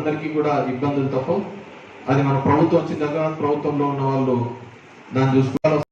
అందరికీ కూడా ఇబ్బందులు తప్ప అది మన ప్రభుత్వం వచ్చిన తర్వాత ప్రభుత్వంలో ఉన్న వాళ్ళు దాన్ని చూసుకోవాలి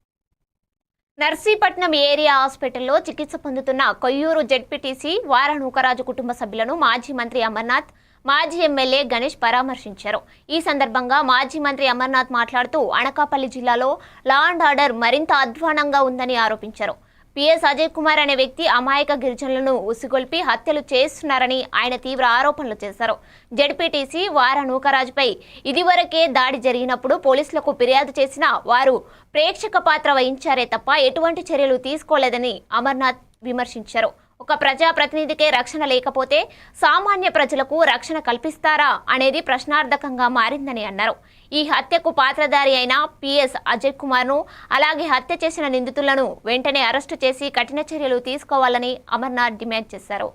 నర్సీపట్నం ఏరియా హాస్పిటల్లో చికిత్స పొందుతున్న కొయ్యూరు జెడ్పీటీసీ వారనూకరాజు కుటుంబ సభ్యులను మాజీ మంత్రి అమర్నాథ్ మాజీ ఎమ్మెల్యే గణేష్ పరామర్శించారు. ఈ సందర్భంగా మాజీ మంత్రి అమర్నాథ్ మాట్లాడుతూ అనకాపల్లి జిల్లాలో లా అండ్ ఆర్డర్ మరింత అధ్వానంగా ఉందని ఆరోపించారు. పిఎస్ అజయ్ కుమార్ అనే వ్యక్తి అమాయక గిరిజనులను ఉసిగొల్పి హత్యలు చేస్తున్నారని ఆయన తీవ్ర ఆరోపణలు చేశారు. జడ్పీటీసీ వార నూకరాజుపై ఇదివరకే దాడి జరిగినప్పుడు పోలీసులకు ఫిర్యాదు చేసినా వారు ప్రేక్షక పాత్ర వహించారే తప్ప ఎటువంటి చర్యలు తీసుకోలేదని అమర్నాథ్ విమర్శించారు. ఒక ప్రజాప్రతినిధికే రక్షణ లేకపోతే సామాన్య ప్రజలకు రక్షణ కల్పిస్తారా అనేది ప్రశ్నార్థకంగా మారిందని అన్నారు. ఈ హత్యకు పాత్రధారి అయిన పిఎస్ అజయ్ కుమార్ను అలాగే హత్య చేసిన నిందితులను వెంటనే అరెస్టు చేసి కఠిన చర్యలు తీసుకోవాలని అమర్నాథ్ డిమాండ్ చేశారు.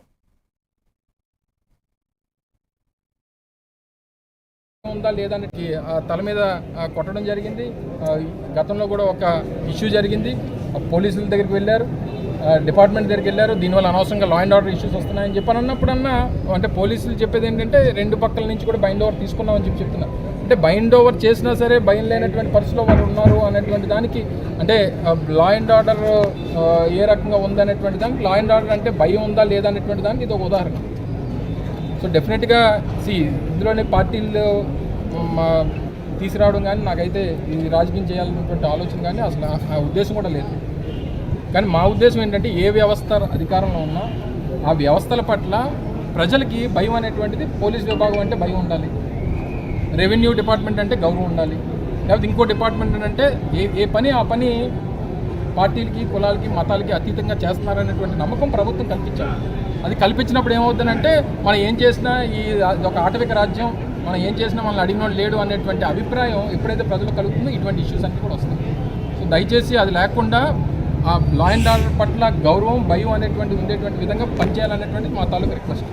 ఉందా లేదా అని ఆ తల మీద కొట్టడం జరిగింది. గతంలో కూడా ఒక ఇష్యూ జరిగింది. పోలీసుల దగ్గరికి వెళ్ళారు. డిపార్ట్మెంట్ దగ్గరికి వెళ్ళారు. దీనివల్ల అనవసరంగా లా అండ్ ఆర్డర్ ఇష్యూస్ వస్తున్నాయని చెప్పని అన్నప్పుడన్నా అంటే పోలీసులు చెప్పేది ఏంటంటే రెండు పక్కల నుంచి కూడా బైండ్ ఓవర్ తీసుకున్నామని చెప్పి చెప్తున్నారు అంటే బైండ్ ఓవర్ చేసినా సరే భయం లేనటువంటి పరిస్థితిలో వాళ్ళు ఉన్నారు అనేటువంటి దానికి అంటే లా అండ్ ఆర్డర్ ఏ రకంగా ఉందనేటువంటి దానికి లా అండ్ ఆర్డర్ అంటే భయం ఉందా లేదా అనేటువంటి దానికి ఇది ఒక ఉదాహరణ. సో డెఫినెట్గా సి ఇందులోనే పార్టీలు మా తీసుకురావడం కానీ నాకైతే ఈ రాజకీయం చేయాలన్నటువంటి ఆలోచన కానీ అసలు ఆ- ఉద్దేశం కూడా లేదు. కానీ మా ఉద్దేశం ఏంటంటే ఏ వ్యవస్థ అధికారంలో ఉన్నా ఆ వ్యవస్థల పట్ల ప్రజలకి భయం అనేటువంటిది పోలీస్ విభాగం అంటే భయం ఉండాలి. రెవెన్యూ డిపార్ట్మెంట్ అంటే గౌరవం ఉండాలి. లేకపోతే ఇంకో డిపార్ట్మెంట్ అంటే ఏ ఏ పని ఆ పని పార్టీలకి కులాలకి మతాలకి అతీతంగా చేస్తున్నారనేటువంటి నమ్మకం ప్రభుత్వం కల్పించాలి. అది కల్పించినప్పుడు ఏమవుతుందంటే మనం ఏం చేసినా ఈ ఒక ఆటవిక రాజ్యం మనం ఏం చేసినా మనల్ని అడిగినోడు లేడు అనేటువంటి అభిప్రాయం ఎప్పుడైతే ప్రజలు కలుగుతుందో ఇటువంటి ఇష్యూస్ అన్నీ కూడా వస్తాయి. సో దయచేసి అది లేకుండా ఆ లా అండ్ ఆర్డర్ పట్ల గౌరవం భయం అనేటువంటి ఉండేటువంటి విధంగా పనిచేయాలనేటువంటిది మా తాలూకు రిక్వెస్ట్